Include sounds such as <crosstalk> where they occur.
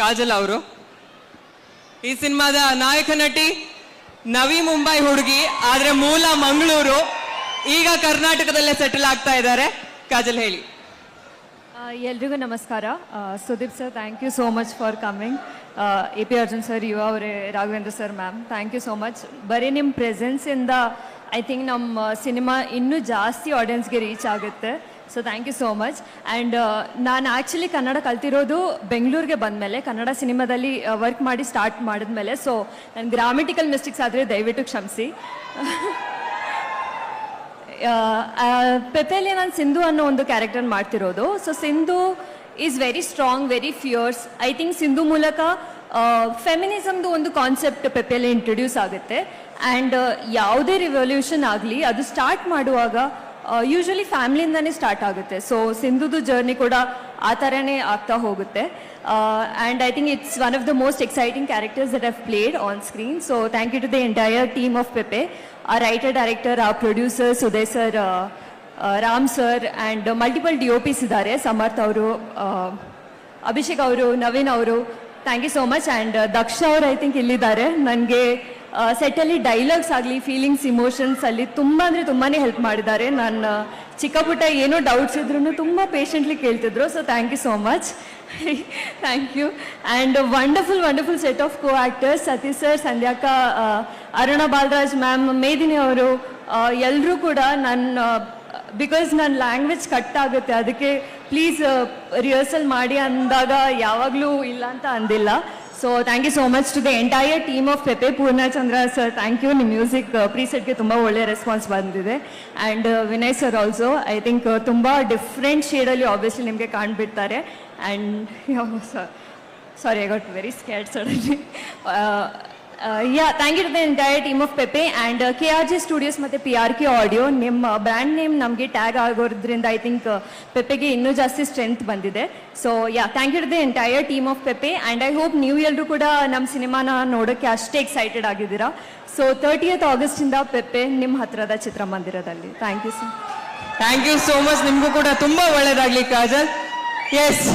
ಕಾಜಲ್ ಅವರು. ಈ ಸಿನಿಮಾದ ನಾಯಕ ನಟಿ ನವಿ ಮುಂಬೈ ಹುಡುಗಿ, ಆದ್ರೆ ಮೂಲ ಮಂಗಳೂರು, ಈಗ ಕರ್ನಾಟಕದಲ್ಲೇ ಸೆಟಲ್ ಆಗ್ತಾ ಇದ್ದಾರೆ. ಕಾಜಲ್ ಹೇಳಿ. ಎಲ್ರಿಗೂ ನಮಸ್ಕಾರ. Sudeep sir thank you so much for coming A P Arjun sir Yuva ಅವರೇ, Raghavendra sir ma'am thank you so much ಬರೀ ನಿಮ್ಮ ಪ್ರೆಸೆನ್ಸಿಂದ ಐ ಥಿಂಕ್ ನಮ್ಮ ಸಿನಿಮಾ ಇನ್ನೂ ಜಾಸ್ತಿ ಆಡಿಯನ್ಸ್ಗೆ ರೀಚ್ ಆಗುತ್ತೆ. So thank you so much and ನಾನು ಆ್ಯಕ್ಚುಲಿ ಕನ್ನಡ ಕಲ್ತಿರೋದು ಬೆಂಗಳೂರಿಗೆ ಬಂದಮೇಲೆ, ಕನ್ನಡ ಸಿನಿಮಾದಲ್ಲಿ ವರ್ಕ್ ಮಾಡಿ ಸ್ಟಾರ್ಟ್ ಮಾಡಿದ್ಮೇಲೆ. ಸೊ ನನ್ನ ಗ್ರಾಮೆಟಿಕಲ್ ಮಿಸ್ಟೇಕ್ಸ್ ಆದರೆ ದಯವಿಟ್ಟು ಕ್ಷಮಿಸಿ. <laughs> ಪೆಪೆಲೆ ನಾನು ಸಿಂಧು ಅನ್ನೋ ಒಂದು ಕ್ಯಾರೆಕ್ಟರ್ ಮಾಡ್ತಿರೋದು. So Sindhu is very strong very fierce I think Sindhu ಮೂಲಕ ಫೆಮಿನಿಸಮ್ದು ಒಂದು ಕಾನ್ಸೆಪ್ಟ್ ಪೆಪೆಲೆ ಇಂಟ್ರೊಡ್ಯೂಸ್ ಆಗುತ್ತೆ. ಆ್ಯಂಡ್ ಯಾವುದೇ ರಿವಲ್ಯೂಷನ್ ಆಗಲಿ, ಅದು ಸ್ಟಾರ್ಟ್ ಮಾಡುವಾಗ ಯೂಶ್ವಲಿ ಫ್ಯಾಮ್ಲಿಯಿಂದನೇ ಸ್ಟಾರ್ಟ್ ಆಗುತ್ತೆ. ಸೊ ಸಿಂಧುದು ಜರ್ನಿ ಕೂಡ ಆ ಥರನೇ ಆಗ್ತಾ ಹೋಗುತ್ತೆ. And I think it's one of the most exciting characters that have played on screen so thank you to the entire team of Pepe ಆ ರೈಟರ್ ಡೈರೆಕ್ಟರ್ ಆ producer ಸುದಯ್ sir Ram sir and multiple D O Ps ಇದ್ದಾರೆ. ಸಮರ್ಥ್ ಅವರು ಅಭಿಷೇಕ್ ಅವರು ನವೀನ್ ಅವರು. Thank you so much and Daksha ಅವರು I think ಇಲ್ಲಿದ್ದಾರೆ. ನನಗೆ ಸೆಟ್ಟಲ್ಲಿ ಡೈಲಾಗ್ಸ್ ಆಗಲಿ ಫೀಲಿಂಗ್ಸ್ ಇಮೋಷನ್ಸ್ ಅಲ್ಲಿ ತುಂಬ ಅಂದರೆ ತುಂಬಾ ಹೆಲ್ಪ್ ಮಾಡಿದ್ದಾರೆ. ನನ್ನ ಚಿಕ್ಕ ಪುಟ್ಟ ಏನೋ ಡೌಟ್ಸ್ ಇದ್ರೂ ತುಂಬ patiently ಕೇಳ್ತಿದ್ರು so thank you so much thank you and wonderful wonderful set of co actors Satish sir ಸಂಧ್ಯಾಕ Aruna Balraj ma'am Medini ಅವರು ಎಲ್ಲರೂ ಕೂಡ ನನ್ನ ಬಿಕಾಸ್ ನನ್ನ ಲ್ಯಾಂಗ್ವೇಜ್ ಕಟ್ ಆಗುತ್ತೆ, ಅದಕ್ಕೆ ಪ್ಲೀಸ್ ರಿಹರ್ಸಲ್ ಮಾಡಿ ಅಂದಾಗ ಯಾವಾಗಲೂ ಇಲ್ಲ ಅಂತ ಅಂದಿಲ್ಲ. So thank you so much to the entire team of Pepe Purnachandra sir thank you ನಿಮ್ಮ ಮ್ಯೂಸಿಕ್ ಪ್ರೀಸೆಟ್ಗೆ ತುಂಬ ಒಳ್ಳೆ ರೆಸ್ಪಾನ್ಸ್ ಬಂದಿದೆ. And Vinay sir also I think ತುಂಬ ಡಿಫ್ರೆಂಟ್ ಶೇಡಲ್ಲಿ ಆಬ್ವಿಯಸ್ಲಿ ನಿಮಗೆ ಕಾಣ್ಬಿಡ್ತಾರೆ. And sorry I got very scared suddenly yeah thank you to the entire team of Pepe and K R G studios ಮತ್ತು P R K audio ನಿಮ್ಮ brand name ನಮಗೆ tag ಆಗೋದ್ರಿಂದ I think ಪೆಪೆಗೆ ಇನ್ನೂ ಜಾಸ್ತಿ strength ಬಂದಿದೆ. So yeah thank you to the entire team of Pepe and I hope ನೀವು ಎಲ್ಲರೂ ಕೂಡ ನಮ್ಮ ಸಿನಿಮಾನ ನೋಡೋಕ್ಕೆ ಅಷ್ಟೇ ಎಕ್ಸೈಟೆಡ್ ಆಗಿದ್ದೀರಾ. ಸೊ ತರ್ಟಿಯತ್ ಆಗಸ್ಟಿಂದ ಪೆಪೆ ನಿಮ್ಮ ಹತ್ತಿರದ ಚಿತ್ರಮಂದಿರದಲ್ಲಿ. Thank you sir thank you so much ನಿಮಗೂ ಕೂಡ ತುಂಬ ಒಳ್ಳೆಯದಾಗಲಿ ಕಾಜಲ್. ಎಸ್